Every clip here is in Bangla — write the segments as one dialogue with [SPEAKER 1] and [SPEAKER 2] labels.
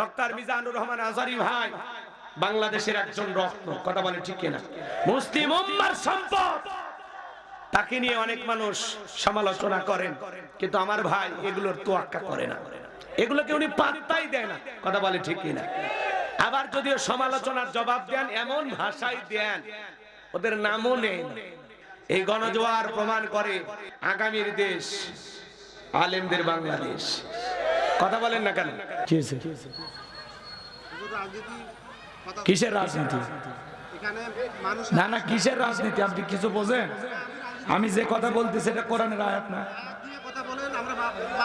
[SPEAKER 1] ডক্টর মিজানুর রহমান আজারি ভাই, বাংলাদেশের একজন রত্ন কথা বলে ঠিক কিনা? মুসলিম উম্মার সম্পদ। তাকে নিয়ে অনেক মানুষ সমালোচনা করেন, কিন্তু আমার ভাই এগুলোর তোয়াক্কা করে না। এগুলোকে উনি পাত্তাই দেয় না, কথা বলে ঠিক কিনা? আবার যদিও সমালোচনার জবাব দেন, এমন ভাষায় দেন, ওদের নামও নেন এই গণজোয়ার প্রমাণ করে আগামীর দেশ আলেমদের বাংলাদেশ। কথা বলেন না কেন?
[SPEAKER 2] কিসের রাজনীতি? না না, কিসের রাজনীতি? আপনি কিছু বোঝেন? আমি যে কথা বলতেছি, এটা কোরআনের আয়াত না।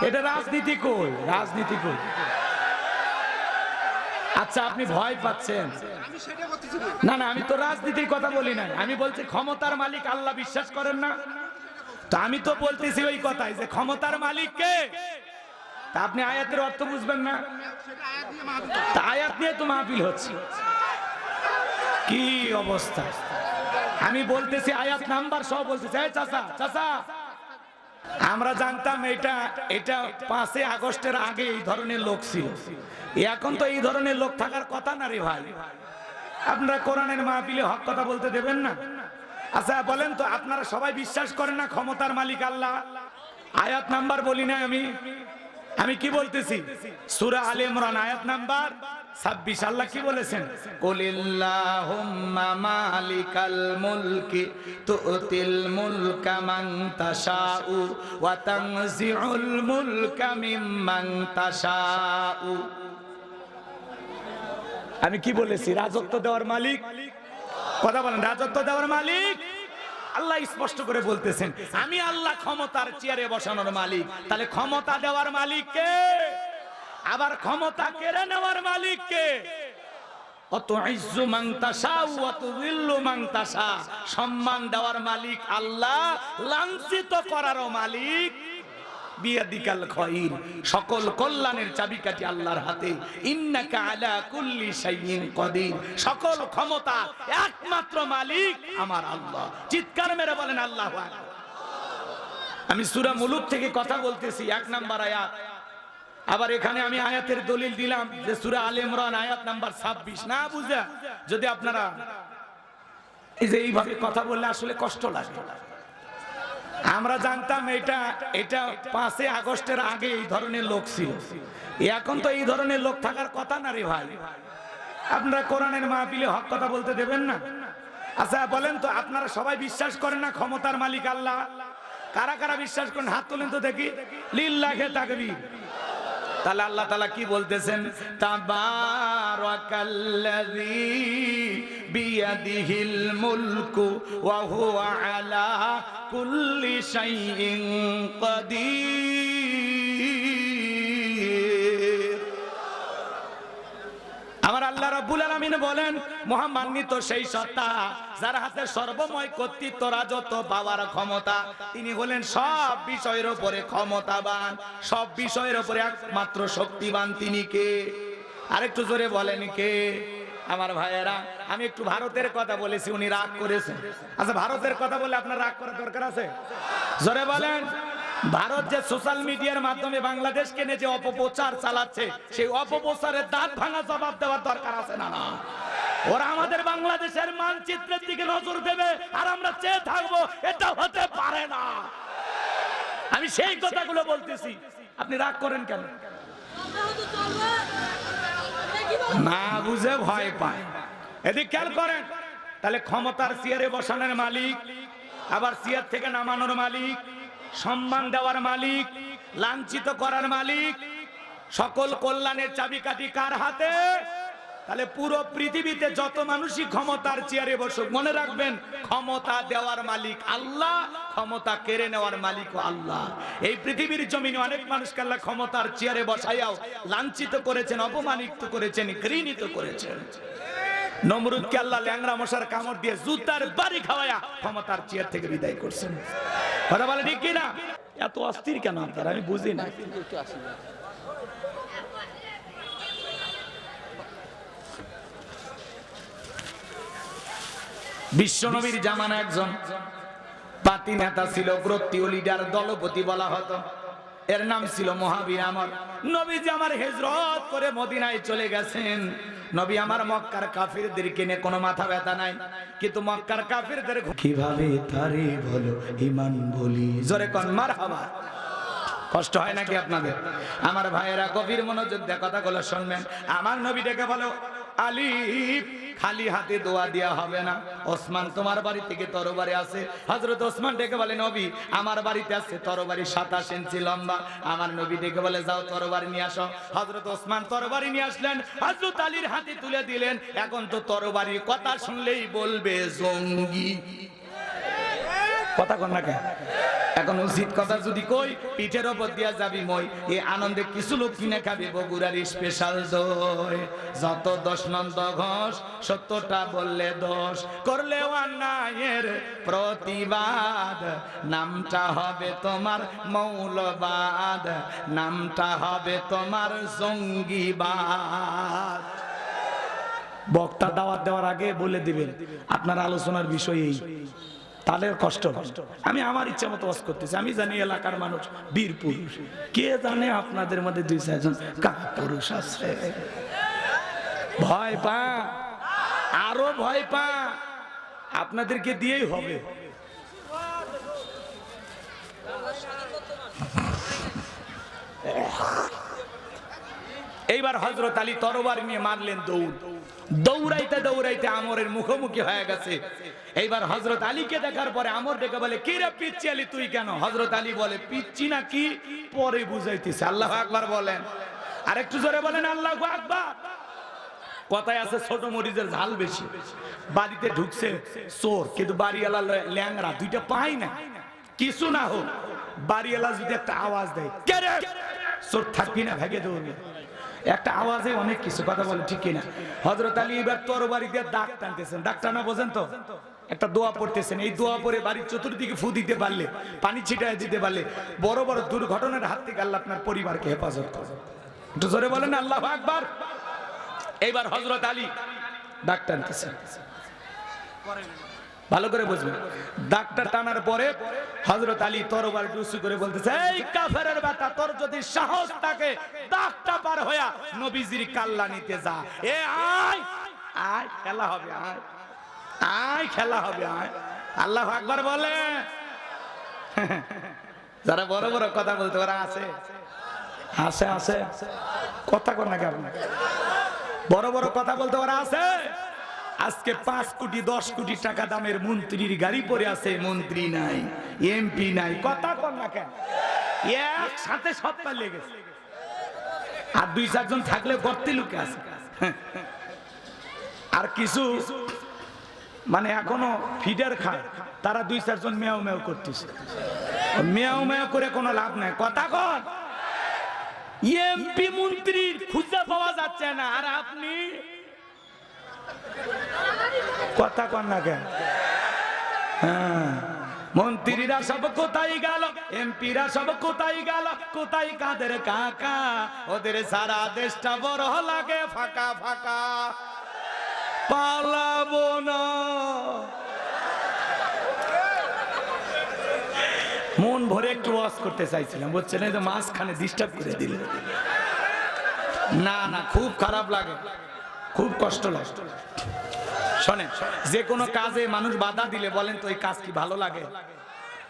[SPEAKER 2] এটা রাজনীতি কই? রাজনীতি কই? আচ্ছা আপনি ভয় পাচ্ছেন।
[SPEAKER 3] না।
[SPEAKER 2] না, আমি তো রাজনীতির কথা বলি না আমি বলছি, ক্ষমতার মালিক আল্লাহ বিশ্বাস করেন না। তো আমি তো বলতেছি ওই কথাই, যে ক্ষমতার মালিক কে? তা আপনি আয়াতের অর্থ বুঝবেন না?
[SPEAKER 3] আয়াত
[SPEAKER 2] নিয়ে তো মাহফিল হচ্ছে। কি অবস্থা? আমি বলতেছি আয়াত নাম্বার সব বলতেছি চাচা চাচা, আমরা জানতাম এটা এটা পাঁচই আগস্টের আগে এই ধরনের লোক ছিল। এখন তো এই ধরনের লোক থাকার কথা না রে ভাই। আপনারা কোরআনের মাহফিলে হক কথা বলতে দেবেন না? আচ্ছা বলেন তো, আপনারা সবাই বিশ্বাস করেন না ক্ষমতার মালিক আল্লাহ? আয়াত নাম্বার বলি না আমি। আমি কি বলতেছি? সুরা আলে ইমরান আয়াত নাম্বার 26 আল্লাহ কি বলেছেন? কুলিল্লাহুম্মা মালিকাল মুলকি তুতিল মুলকা মান তাশাউ ওয়া তানজিউল মুলকা মিম্মান তাশাউ। আমি কি বলেছি? রাজত্ব দেওয়ার মালিক? কথা বলেন রাজত্ব দেওয়ার মালিক? আল্লাহ স্পষ্ট করে বলতেছেন, আমি আল্লাহ ক্ষমতার চেয়ারে বসানোর মালিক। তাহলে ক্ষমতা দেওয়ার মালিক কে? আবার ক্ষমতা কেড়ে নেওয়ার মালিক কে? সম্মান দেওয়ার মালিক আল্লাহ, লাঞ্ছিত করারও মালিক বিয়াদিকাল খয়ির। সকল কল্যাণের চাবিকাঠি আল্লাহর হাতে। ইন্নাকা আলা কুল্লি শাইইন কদির। সকল ক্ষমতা একমাত্র মালিক আমার আল্লাহ। চিৎকার মেরে বলেন আল্লাহু আমি সূরা মুলুক থেকে কথা বলতেছি, এক নাম্বার আয়াত। আবার এখানে আমি আয়াতের দলিল দিলাম যে সূরা আলে ইমরান আয়াত নাম্বার 26 না বুঝা? যদি আপনারা এই যে এইভাবে কথা বললে আসলে কষ্ট লাগে। আমরা জানতাম এটা এটা পাঁচই আগস্টের আগে এই ধরনের লোক ছিল। এখন তো এই ধরনের লোক থাকার কথা না রে ভাই। আপনারা কোরআনের মাহফিলে হক কথা বলতে দেবেন না? আচ্ছা বলেন তো, আপনারা সবাই বিশ্বাস করেন না ক্ষমতার মালিক আল্লাহ? কারা কারা বিশ্বাস করেন? হাত তোলেন তো দেখি। লিল্লাহে তাকবীর। তাহলে আল্লাহ তালা কি বলতেছেন? তাবারাকাল্লাযী বিয়াদিহিল মুলকু ওয়া হুয়া আলা আমার আল্লাহ রাব্বুল আলামিন বলেন, মহামান্বিত সেই সত্তা যার হাতে সর্বময় কর্তৃত্ব, রাজত্ব, পাওয়ার ক্ষমতা, তিনি হলেন সব বিষয়ের উপরে ক্ষমতাবান, সব বিষয়ের উপরে একমাত্র শক্তিবান তিনি কে? আরেকটু জোরে বলেন কে? আমার ভাইয়েরা আমি একটু ভারতের কথা বলেছি উনি রাগ করেছেন। আচ্ছা ভারতের কথা বলে আপনার রাগ করার দরকার আছে? জোরে বলেন ভারত যে সোশ্যাল মিডিয়ার মাধ্যমে বাংলাদেশকে নিয়ে যে অপপ্রচার চালাচ্ছে সেই অপপ্রচারের দাঁত ভাঙা জবাব দেওয়ার দরকার আছে না না? ওরা আমাদের বাংলাদেশের মানচিত্রের দিকে নজর দেবে আর আমরা চেয়ে থাকব এটা হতে পারে না। আমি সেই কথাগুলো বলতেছি। আপনি রাগ করেন কেন? না বুঝে ভয় পায়। এদিক খেয়াল করেন। তাহলে ক্ষমতার চেয়ারে বসানোর মালিক, আবার চেয়ার থেকে নামানোর মালিক, সম্মান দেওয়ার মালিক, লাঞ্ছিত করার মালিক, সকল কল্যাণের চাবিকাঠি কার হাতে? তাহলে পুরো পৃথিবীতে যত মানুষই ক্ষমতার চেয়ারে বসুক, মনে রাখবেন, ক্ষমতা দেওয়ার মালিক আল্লাহ, ক্ষমতা কেড়ে নেওয়ার মালিক আল্লাহ। এই পৃথিবীর জমিনে অনেক মানুষকে আল্লাহ ক্ষমতার চেয়ারে বসাইয়াও লাঞ্ছিত করেছেন, অপমানিত করেছেন, ঘৃণিত করেছেন। নমরুদকে আল্লাহ ল্যাংরা মশার কামড় দিয়ে জুতার বাড়ি খাওয়ায়া ক্ষমতার চেয়ার থেকে বিদায় করছেন। কথা বলে ঠিক কিনা? এত অস্থির কেন আপনার? আমি বুঝি না। বিশ্বনবীর জামানা একজন পাতি নেতা ছিল গ্রত্তীয় লিডার দলপতি বলা হতো। এর নাম ছিল মহাবীর আমার। নবীজি আমার হেজরত করে মদিনায় চলে গেছেন। নবী আমার মক্কার কাফিরদের কিনে কোনো মাথা ব্যথা নাই। কিন্তু মক্কার কাফিরদের কীভাবে তারে বলো ইমান বলি? জোরে কন মার কষ্ট হয় নাকি আপনাদের? আমার ভাইয়েরা গভীর মনোযোগ দিয়ে কথাগুলো শুনবেন। আমার নবী ডেকে বলো আলী খালি হাতে দোয়া দেওয়া হবে না। ওসমান তোমার বাড়ি থেকে তরবারি আছে। হজরত ওসমান ডেকে বলে, নবী, আমার বাড়িতে আছে তরবারি সাতাশ ইঞ্চি লম্বা। আমার নবী ডেকে বলে, যাও তরবারি নিয়ে আসো। হজরত ওসমান তরবারি নিয়ে আসলেন। হজরত আলীর হাতে তুলে দিলেন। এখন তো তরবারির কথা শুনলেই বলবে জঙ্গি। কথা কন না কেন? এখন উচিত কথা যদি কই, পিঠের ওপর দিয়া যাবি মই। এই আনন্দে কিছু লোক কিনে খাবি, বগুড়ার স্পেশাল দই। যত দশ নন্দ ঘোষ, সত্যটা বললে দশ করলে অন্যায়ের প্রতিবাদ। নামটা হবে তোমার মৌলবাদ। নামটা হবে তোমার জঙ্গিবাদ। বক্তা দাওয়াত দেওয়ার আগে বলে দিবেন, আপনার আলোচনার বিষয় এই। তাদের কষ্ট আমি আমার ইচ্ছা মতো ওয়াজ করতেছি। আমি জানি এলাকার মানুষ বীর পুরুষ কে জানে আপনাদের মধ্যে দুই চারজন কাকা পুরুষ আছে? ভয় পা। আরও ভয় পা। আপনাদেরকে দিয়েই হবে। এইবার হজরত আলী তরবার নিয়ে মারলেন দৌড়। দৌড়াইতে দৌড়াইতে আমরের মুখোমুখি হয়ে গেছে। এইবার হজরত আলীকে দেখার পরে আমর ডেকে বলে, কি রে পিচ্ছি আলী, তুই কেন? হজরত আলী বলে পিচ্ছি না কি? পরে বুঝাইতেছে। আল্লাহ আকবার বলেন। আর একটু জোরে বলেন, আল্লাহ আকবার। কথায় আছে, ছোট মরিচের ঝাল বেশি। বাড়িতে ঢুকছে চোর, কিন্তু বাড়িওয়ালা ল্যাংরা দুইটা পাই না। কিছু না হোক, বাড়িওয়ালা যদি একটা আওয়াজ দেয় চোর থাকবি না, ভেগে দৌড়বে। একটা আওয়াজে অনেক কিছু, কথা বলে ঠিক কিনা। হজরত আলী এবার তরবারি দিয়ে দাগ টানতেছেন। দাগ টানা বোঝেন তো? একটা দোয়া পড়তেছেন। এই দোয়া পরে বাড়ির চতুর্দিকে ফু দিতে পারলে, পানি ছিটায় দিতে পারলে, বড় বড় দুর্ঘটনার হাত থেকে আল্লাহ আপনার পরিবারকে হেফাজত করে একটু জোরে বলেন, আল্লাহ আকবার। এইবার হজরত আলী দাগ টানতেছেন। ভালো করে বুঝবেন ডাক্তার টানার পরে হজরত আলী তরবার ডুসু করে বলতেছে, এই কাফেরের বাতা তোর যদি সাহস থাকে দাগটা পার হইয়া নবীজির কাল্লা নিতে যা। এ আয় আয়, খেলা হবে, আয় আয়, খেলা হবে, আয়। আল্লাহ আকবার বলে। যারা বড় বড় কথা বলতে পারে, আছে। আছে আছে। কথা কর না কেমন বড় বড় কথা বলতে পারে, আছে। আজকে পাঁচ কোটি, দশ কোটি টাকা দামের মন্ত্রীর গাড়ি পরে আছে, মন্ত্রী নাই এমপি নাই, কথা কর না কেন? একসাথে সব পালিয়ে গেছে। আর দুই চারজন থাকলে গর্তে লুকে আছে। আর কিছু মানে এখনও ফিডার খায়, তারা দুই চারজন মেয়াও মেয়াও করতেছে। মেয়াও মেয়াও করে কোনো লাভ নাই। কথা কর এমপি মন্ত্রীর খুঁজে পাওয়া যাচ্ছে না। আর আপনি কথা কন না কেন? হ্যাঁ। মন্ত্রীরা সব কোথায় গেল? এমপিরা সব কোথায় গেল? কোথায় কাদের কাকা? ওদের সারা দেশটা বড় লাগে, ফাঁকা ফাঁকা। পালাবো না। মন ভরে একটু ওয়াশ করতে চাইছিলাম এই তো মাঝখানে ডিস্টার্ব করে দিলে না না, খুব খারাপ লাগে। খুব কষ্ট লাগে। শোনেন, যে কোনো কাজে মানুষ বাধা দিলে বলেন তো, এই কাজ কি ভালো লাগে?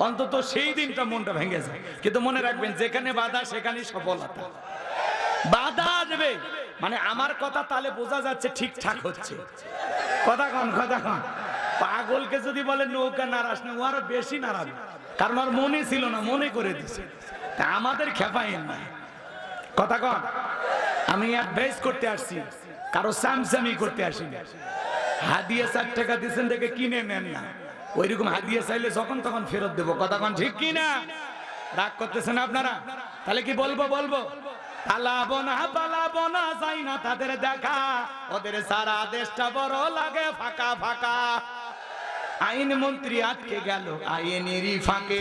[SPEAKER 2] অন্তত সেই দিনটা মনটা ভেঙে যায়। কিন্তু মনে রাখবেন, যেখানে বাধা সেখানে সফলতা। বাধা আসবে মানে আমার কথা তাহলে বোঝা যাচ্ছে, ঠিকঠাক হচ্ছে। কথা কন কথা কন। পাগলকে যদি বলে নৌকা নারাস না, ও আরও বেশি নারাবে কারণ আর মনে ছিল না, মনে করে দিছে। তা আমাদের খেপাইন না কথা কন। আমি অ্যাডভাইস করতে আসছি। কারও স্যামস্যামি করতে আসি না হাদিয়া চার টাকা দিয়েছেন দেখে কিনে নেন না। ওইরকম হাদিয়া চাইলে যখন তখন ফেরত দেবো। কথা কন ঠিক কি না রাগ করতেছেন আপনারা? তাহলে কি বলব বলব? পালাবো না না না তাদের দেখা। ওদের সারা দেশটা লাগে, ফাঁকা ফাঁকা। ফাঁকে।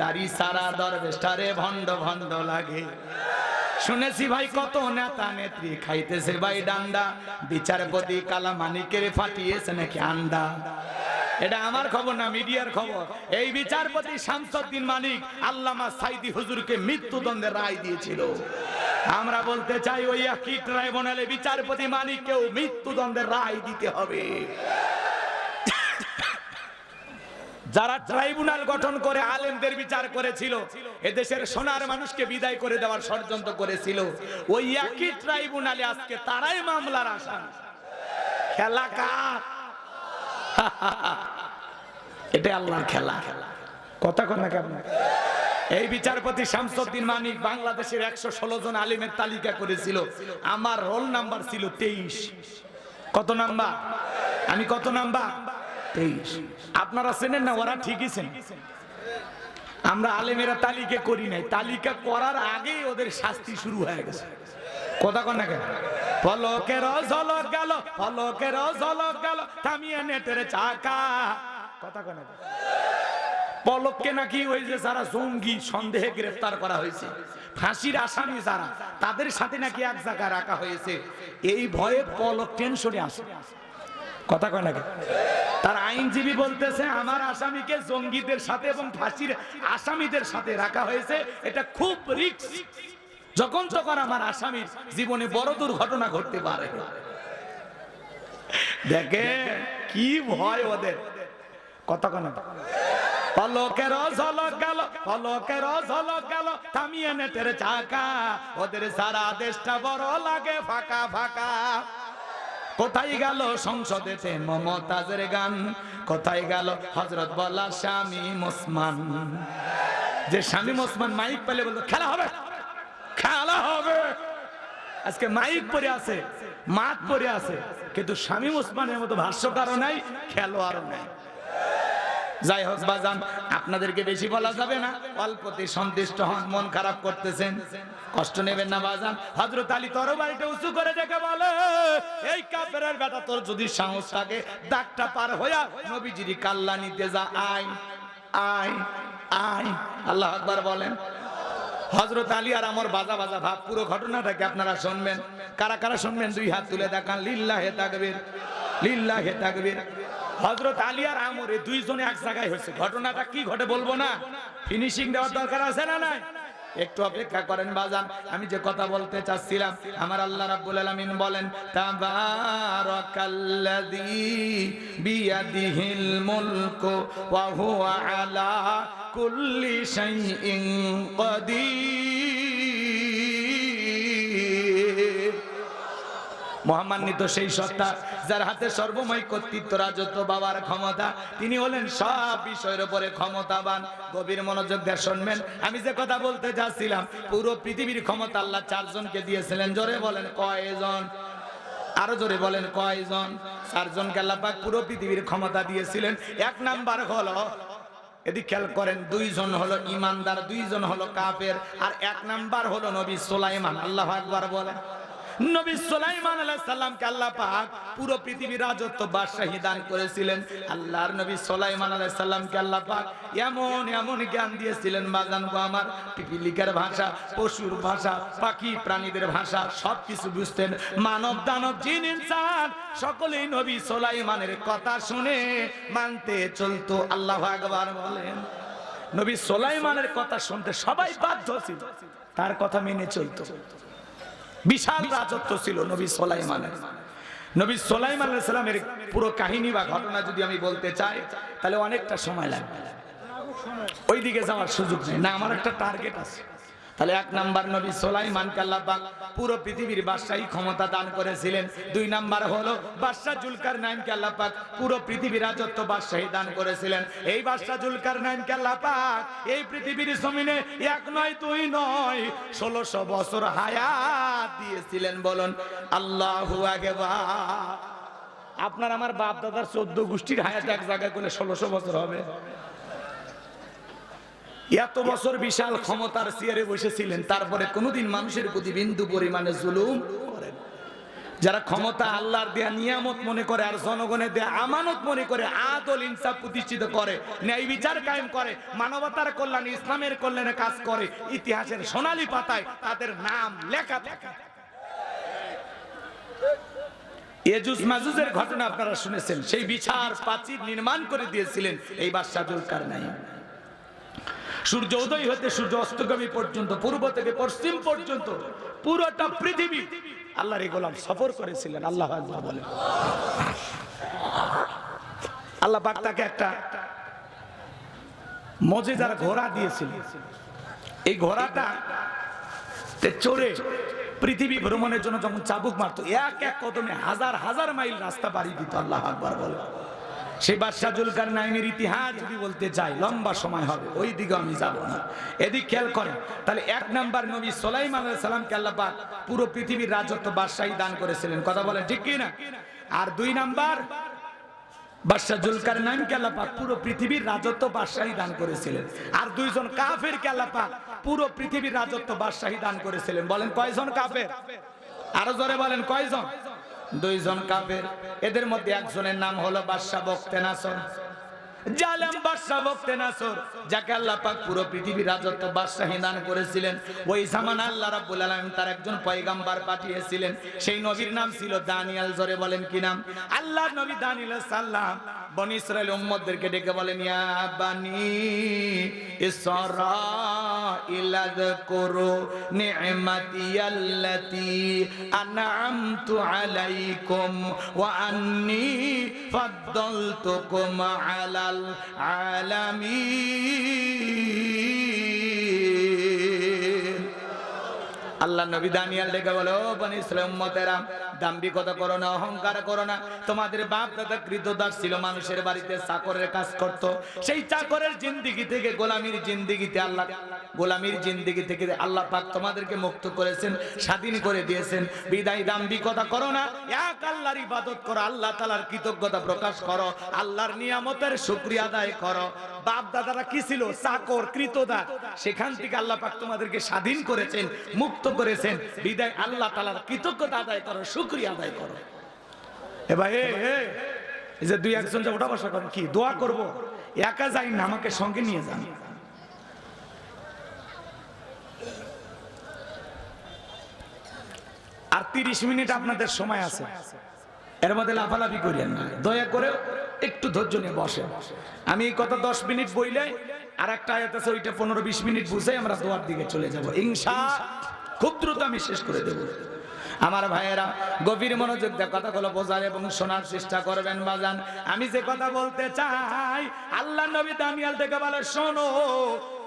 [SPEAKER 2] দাড়ি সারা দরবেশটারে ভণ্ড ভণ্ড লাগে। শুনেছি ভাই, কত নেতা নেত্রী খাইতেছে ভাই ডান্ডা। বিচারপতি কালা মানিকের ফাটিয়েছে নাকি আন্ডা। এটা আমার খবর না, মিডিয়ার খবর। এই বিচারপতি শামসুদ্দিন মানিক আল্লামা সাইদি হুজুরকে মৃত্যুদণ্ডের রায় দিয়েছিল। আমরা বলতে চাই, ওই একই ট্রাইব্যুনালে বিচারপতি মানিককেও মৃত্যুদণ্ডের রায় দিতে হবে। যারা ট্রাইব্যুনাল গঠন করে আলেমদের বিচার করেছিল, এদেশের সোনার মানুষকে বিদায় করে দেওয়ার ষড়যন্ত্র করেছিল। ওই একই ট্রাইব্যুনালে আজকে তারাই মামলার আসামি। খেলা কার? এটা আল্লাহর খেলা। কথা না কেমন এই বিচারপতি শামসুদ্দিন মানিক বাংলাদেশের একশো ষোলো জন আলিমের তালিকা করেছিল। আমার রোল নাম্বার ছিল তেইশ। কত নাম্বার? আমি কত নাম্বার? তেইশ। আপনারা চেনেন না, ওরা ঠিকই চেন। আমরা আলেমেরা তালিকা করি নাই। তালিকা করার আগেই ওদের শাস্তি শুরু হয়ে গেছে। কথা কন না কেন? ফলকের ঝলক গেল, ফলকের ঝলক গেল, থামিয়ে নেটের চাকা। কথা কন? পলককে নাকি ওই যে যারা জঙ্গি সন্দেহে গ্রেফতার করা হয়েছে, ফাঁসির আসামি যারা, তাদের সাথে নাকি এক জায়গায় রাখা হয়েছে। এই ভয়ে পলক টেনশনে আসে কথা কয় নাকি? তার আইনজীবী বলতেছে, আমার আসামিকে জঙ্গিদের সাথে এবং ফাঁসির আসামিদের সাথে রাখা হয়েছে। এটা খুব রিস্ক যখন তখন আমার আসামির জীবনে বড় দুর্ঘটনা ঘটতে পারে। দেখে কি ভয় ওদের। কথা কন পলকের ঝলক গেল, পলকের ঝলক গেল, থামিয়ে নেটের চাকা। ওদের সারা দেশটা বড় লাগে, ফাঁকা ফাঁকা। কোথায় গেল সংসদেতে মমতাজের গান? কোথায় গেল হজরত বলা স্বামী মুসমান? যে স্বামী মুসমান মাইক পেলে বলতো খেলা হবে খেলা হবে। আজকে মাইক পরে আছে মাঠ পরে আছে, কিন্তু স্বামী মুসমানের মতো ভাষ্যকারও নাই, খেলোয়াড়ও নাই। যাই হোক বাজান, আপনাদেরকে বেশি বলা যাবে না। অল্পতে সন্তুষ্ট হন, মন খারাপ করতেছেন। কষ্ট নেবেন না বাজান। হজরত আলী তরবারিটা উঁচু করে দেখে বলে, এই কাপের বেটা, তোর যদি সাহস থাকে, দাগটা পার হইয়া নবীজির কাল্লা নিতে যা। আয় আয় আয়। আল্লাহ আকবার বলেন। হজরত আলী আর আমার বাজা বাজা ভাব, পুরো ঘটনাটাকে আপনারা শুনবেন? কারা কারা শুনবেন? দুই হাত তুলে দেখান। লিল্লা হে তাকবীর লিল্লা হে তাকবীর। হজরত আলী আর আমরে দুইজনে এক জায়গায় হয়েছে। ঘটনাটা কি ঘটে বলব না? ফিনিশিং দেওয়ার দরকার আছে না নাই? একটু অপেক্ষা করেন বাজান, আমি যে কথা বলতে চাচ্ছিলাম, আমার আল্লাহ রাব্বুল আলামিন বলেন, তাবারাকাল্লাযী বিয়াদিহিল মুলকু ওয়া হুয়া আলা কুল্লি শাইইন কাদির। মহামান্বিত সেই সত্তা যার হাতে সর্বময় কর্তৃত্ব, রাজত্ব, বাবার ক্ষমতা। তিনি হলেন সব বিষয়ের উপরে ক্ষমতাবান। গভীর মনোযোগ দিয়ে শুনবেন। আমি যে কথা বলতে যাচ্ছিলাম পুরো পৃথিবীর ক্ষমতা আল্লাহ চারজনকে দিয়েছিলেন। জোরে বলেন, কয়জন? আরও জোরে বলেন, কয়জন? চারজনকে আল্লাহ পাক পুরো পৃথিবীর ক্ষমতা দিয়েছিলেন। এক নাম্বার হলো, এদিক খেয়াল করেন, দুইজন হলো ইমানদার, দুইজন হলো কাফের। আর এক নাম্বার হলো নবী সুলাইমান। আল্লাহ আকবার বলেন। নবী সুলাইমান আলাইহিস সালামকে আল্লাহ পাক পুরো পৃথিবীর রাজত্ব বাদশাহী দান করেছিলেন। আল্লাহর নবী সুলাইমান আলাইহিস সালামকে আল্লাহ পাক এমন এমন জ্ঞান দিয়েছিলেন, বাজান গো আমার, পিপিলিকার ভাষা, পশুর ভাষা, পাখি প্রাণীদের ভাষা, সবকিছু বুঝতেন। মানব দানব জিন ইনসান, সকলেই নবী সুলাইমানের কথা শুনে মানতে চলতো। আল্লাহ আকবার বলেন। নবী সুলাইমানের কথা শুনতে সবাই বাধ্য ছিল, তার কথা মেনে চলতো। বিশাল রাজত্ব ছিল নবী সোলাইমানের নবী সোলাইমান আলাইসালামের পুরো কাহিনী বা ঘটনা যদি আমি বলতে চাই, তাহলে অনেকটা সময় লাগবে। ওইদিকে যাওয়ার সুযোগ নেই। না, আমার একটা টার্গেট আছে। তাহলে এক নাম্বার নবী সোলাইমানকে আল্লাহ পাক পুরো পৃথিবীর বাদশাহী ক্ষমতা দান করেছিলেন। দুই নাম্বার হলো বাদশাহ জুলকার নাইনকে আল্লাহ পাক পুরো পৃথিবীর রাজত্ব বাদশাহী দান করেছিলেন। এই বাদশাহ জুলকার নাইনকে আল্লাহ পাক এই পৃথিবীর জমিনে এক নয়, দুই নয়, ষোলোশো বছর হায়াত দিয়েছিলেন বলুন, আল্লাহু আকবার। আপনার আমার বাপ দাদার চোদ্দ গোষ্ঠীর হায়াত এক জায়গায় করলে ষোলোশো বছর হবে। এত বছর বিশাল ক্ষমতার চেয়ারে বসেছিলেন, তারপরে কোনোদিন মানুষের প্রতি বিন্দু পরিমাণে জুলুম করেন যারা ক্ষমতা আল্লাহর দেয়া, নিয়ামত মনে করে আর জনগণের দেয়া, আমানত মনে করে, আদল ইনসাফ প্রতিষ্ঠিত করে, ন্যায় বিচার কায়েম করে, মানবতার কল্যাণ, ইসলামের কল্যাণে কাজ করে, ইতিহাসের সোনালী পাতায় তাদের নাম লেখা থাকে। এজুজ মাজুজের ঘটনা আপনারা শুনেছেন, সেই বিচার প্রাচীর নির্মাণ করে দিয়েছিলেন, এই বাদশাহ জুলকার নাই সূর্য উদয় হতে সূর্য অস্তগামী পর্যন্ত, পূর্ব থেকে পশ্চিম পর্যন্ত, পুরোটা পৃথিবী আল্লাহর গোলাম সফর করেছিলেন, আল্লাহ আল্লাহ বলেন আল্লাহ তাকে একটা মজেদার ঘোড়া দিয়েছিলেন। এই ঘোড়াটা চড়ে পৃথিবী ভ্রমণের জন্য যখন চাবুক মারতো, এক এক কদমে হাজার হাজার মাইল রাস্তা পাড়ি দিত, আল্লাহ আকবার বলে। সেই বাদশাহ জুলকার নাইনের ইতিহাস যদি বলতে চাই লম্বা সময় হবে, ওই দিকে আমি যাব না। এদিক খেয়াল করেন, তাহলে এক নাম্বার নবী সোলাইমান আলাইহিস সালামকে আল্লাহ পাক পুরো পৃথিবীর রাজত্ব বাদশাহী দান করেছিলেন। কথা বলেন ঠিক কি না আর দুই নাম্বার, বাদশাহ জুলকার নাইনকে আল্লাহ পাক পুরো পৃথিবীর রাজত্ব বাদশাহী দান করেছিলেন। আর দুইজন কাফের কে আল্লাহ পাক পুরো পৃথিবীর রাজত্ব বাদশাহী দান করেছিলেন। বলেন কয়জন কাফের? আরও জোরে বলেন কয়জন? দুইজন কাফের। এদের মধ্যে একজনের নাম হলো বাদশাহ বক্তে নাসর জালেম বাদশাহ বক্তে নাসর, যাকে আল্লাহ পাক পুরো পৃথিবীর রাজত্ব বাদশাহী দান করেছিলেন, ওই জামান আল্লাহ রাব্বুল আলামিন তার একজন পয়গাম্বার পাঠিয়েছিলেন। সেই নবীর নাম ছিল দানিয়াল, জোরে বলেন কি নাম? আল্লাহ নবী দানিয়াল সাল্লাম বনি ইসরায়েল উম্মতদেরকে ডেকে বলেন, ইয়া বানি ইসরাইল আযকুরু নি'মাতি আল্লাতি আন'আমতু আলাইকুম ওয়া আন্নী ফাদ্দালতুকুম আলাল আলামিন। আল্লাহ নবী দানিয়াল ডেকে বলে, ও বনি উম্মতেরা, দাম্ভিকতা করো না, অহংকার করো না। তোমাদের বাপ দাদা কৃতদাস ছিল, মানুষের বাড়িতে চাকরের কাজ করত। সেই চাকরের জিন্দিগি থেকে, গোলামির জিন্দিগিতে আল্লাহ, গোলামির জিন্দিগি থেকে আল্লাহ পাক তোমাদেরকে মুক্ত করেছেন, স্বাধীন করে দিয়েছেন। বিদায় দাম্ভিকতা করো না, এক আল্লাহর ইবাদত করো, আল্লাহ তাআলার কৃতজ্ঞতা প্রকাশ করো, আল্লাহর নিয়ামতের শুকরিয়া আদায় করো। বাপ দাদারা কি ছিল? চাকর, কৃতদাস। সেখান থেকে আল্লাহ পাক তোমাদেরকে স্বাধীন করেছেন, মুক্ত করেছেন, বিদায় আল্লাহ তাআলার কৃতজ্ঞতা আদায় করো, শুকরিয়া আদায় করো। এবার যে দুই একজন যে ওটা বসা করেন, কি দোয়া করব? একা যাই না, আমাকে সঙ্গে নিয়ে যান। আর তিরিশ মিনিট আপনাদের সময় আছে। এর মধ্যে লাফালাফি করিয়েন না। দয়া করে একটু ধৈর্য নিয়ে বসে আমি কথা দশ মিনিট বইলে আর একটা আয়াত আছে, ওইটা পনেরো বিশ মিনিট বুঝে আমরা দোয়ার দিকে চলে যাব। ইনশা খুব দ্রুত আমি শেষ করে দেব। আমার ভাইয়েরা, গভীর মনোযোগ দিয়ে কথাগুলো বোঝার এবং শোনার চেষ্টা করবেন, বাজান। আমি যে কথা বলতে চাই আল্লাহ নবী দামিয়াল থেকে বলে, শোনো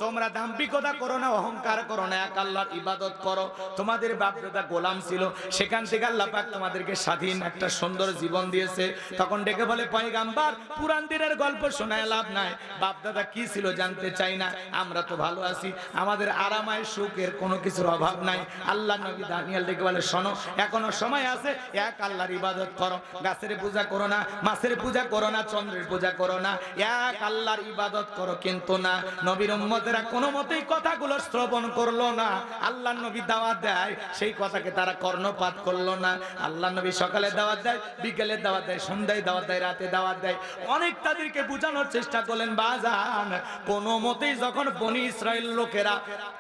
[SPEAKER 2] তোমরা দাম্ভিকতা করো না, অহংকার করো না, এক আল্লাহর ইবাদত করো। তোমাদের বাপদাদা গোলাম ছিল, সেখান থেকে আল্লাহ পাক তোমাদেরকে স্বাধীন একটা সুন্দর জীবন দিয়েছে। তখন ডেকে বলে, পয়গাম্বার, পুরান দিনের গল্প শোনায় লাভ নাই। বাপদাদা কি ছিল জানতে চাই না, আমরা তো ভালো আছি। আমাদের আরামায় সুখের কোনো কিছুর অভাব নাই। আল্লাহ নবী দানিয়াল ডেকে বলে, শোনো, এখনও সময় আছে, এক আল্লাহর ইবাদত করো। গাছের পূজা করো না, মাছের পূজা করো না, চন্দ্রের পূজা করো না। এক আল্লাহর ইবাদত করো কিন্তু না। নবীর উম্মতেরা কোনো মতেই কথাগুলো শ্রবণ করল না। আল্লাহ নবী দাওয়াত দেয়, সেই কথাকে তারা কর্ণপাত করল না। আল্লাহ নবী সকালে দাওয়াত দেয়, বিকেলে দাওয়াত দেয়, সন্ধ্যায় দাওয়াত দেয়, রাতে দাওয়াত দেয়। অনেক তাদেরকে বোঝানোর চেষ্টা করলেন, বাজান, কোনো মতেই যখন বনি ইসরায়েল লোকেরা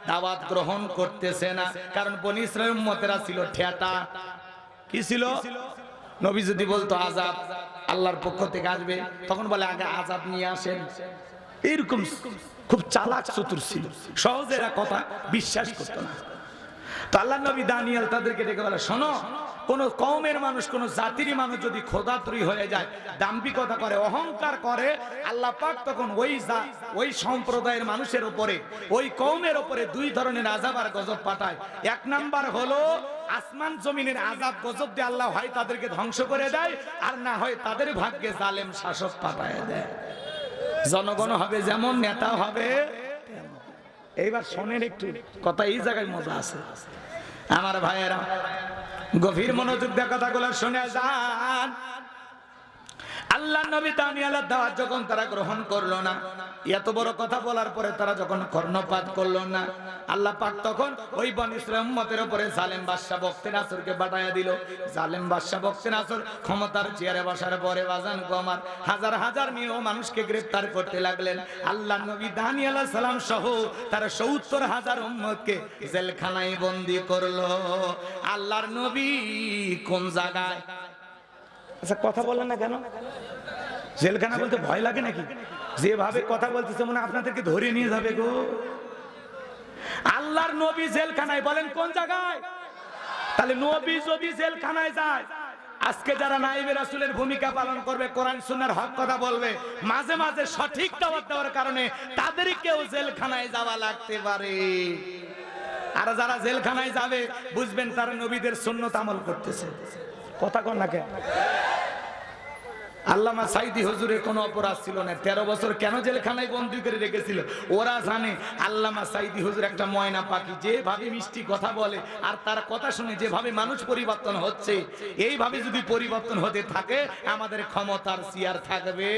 [SPEAKER 2] দাওয়াত গ্রহণ করতেছে না, কারণ বনি ইসরায়েল উম্মতেরা ছিল ঠেটা। কি ছিল? নবী যদি বলতো, আজাব আল্লাহর পক্ষ থেকে আসবে, তখন বলে, আগে আজাব নিয়ে আসেন। এরকম খুব চালাক চতুর ছিল। সহজে এরা কথা, বিশ্বাস করতো না। তো আল্লাহ নবী দানিয়াল তাদেরকে ডেকে বলে, শোনো, কোন কওমের মানুষ, কোন জাতির মানুষ যদি খোদাতুরি হয়ে যায়, দাম্ভিকতা করে, অহংকার করে, আল্লাহ পাক তখন ওই ওই সম্প্রদায়ের মানুষের উপরে, ওই কওমের উপরে দুই ধরনের আজাব আর গজব পাঠায়। এক নাম্বার হলো, আসমান জমিনের আজাব গজব দিয়ে আল্লাহ হয় তাদেরকে ধ্বংস করে দেয়, আর না হয় তাদের ভাগ্যে জালেম শাসক পাঠায় দেয়। জনগণ হবে যেমন নেতা হবে। এইবার শোনেন একটু কথা, এই জায়গায় মজা আছে। আমার ভাইয়েরা, গভীর মনোযোগ দিয়ে কথাগুলো শুনে যান। আল্লাহ নবী দানিয়ালের দাওয়াত যখন তারা গ্রহণ করল না, এত বড় কথা বলার পরে তারা যখন কর্ণপাত করল না, আল্লাহ পাক তখন ওই বন ইসরায়েল উম্মতের উপরে জালেম বাদশা বক্তে নাসরকে পাঠাইয়া দিল। জালেম বাদশা বক্তে নাসর ক্ষমতার চেয়ারে বসার পরে, বাজান কুমার হাজার হাজার নিয়ে মানুষকে গ্রেফতার করতে লাগলেন। আল্লাহ নবী দানিয়াল সালাম সহ তার সত্তর হাজার উম্মতকে জেলখানায় বন্দি করল। আল্লাহর নবী কোন জায়গায়? আচ্ছা কথা বললেন না কেন? জেলখানা বলতে ভয় লাগে নাকি? যেভাবে কথা বলতেছে, মনে আপনাদেরকে ধরে নিয়ে যাবে গো। আল্লাহর নবী জেলখানায় বলেন, কোন জায়গায়? তাহলে নবী যদি জেলখানায় যায়, আজকে যারা নাইবে রাসুলের ভূমিকা পালন করবে, কোরআন, সুন্নাহর হক কথা বলবে, মাঝে মাঝে সঠিক দাওয়াত দেওয়ার কারণে তাদেরকেও জেলখানায় যাওয়া লাগতে পারে। আর যারা জেলখানায় যাবে, বুঝবেন তারা নবীদের সুন্নত আমল করতেছে। কথা কন না কেন আল্লামা সাইদি হজুরের কোনো অপরাধ ছিল না। তেরো বছর কেন জেলখানায় বন্দি করে রেখেছিল? ওরা জানে আল্লামা সাইদি হজুর একটা ময়না পাখি, যেভাবে মিষ্টি কথা বলে আর তার কথা শুনে যেভাবে মানুষ পরিবর্তন হচ্ছে, এইভাবে যদি পরিবর্তন হতে থাকে, আমাদের ক্ষমতার সিয়ার থাকবে।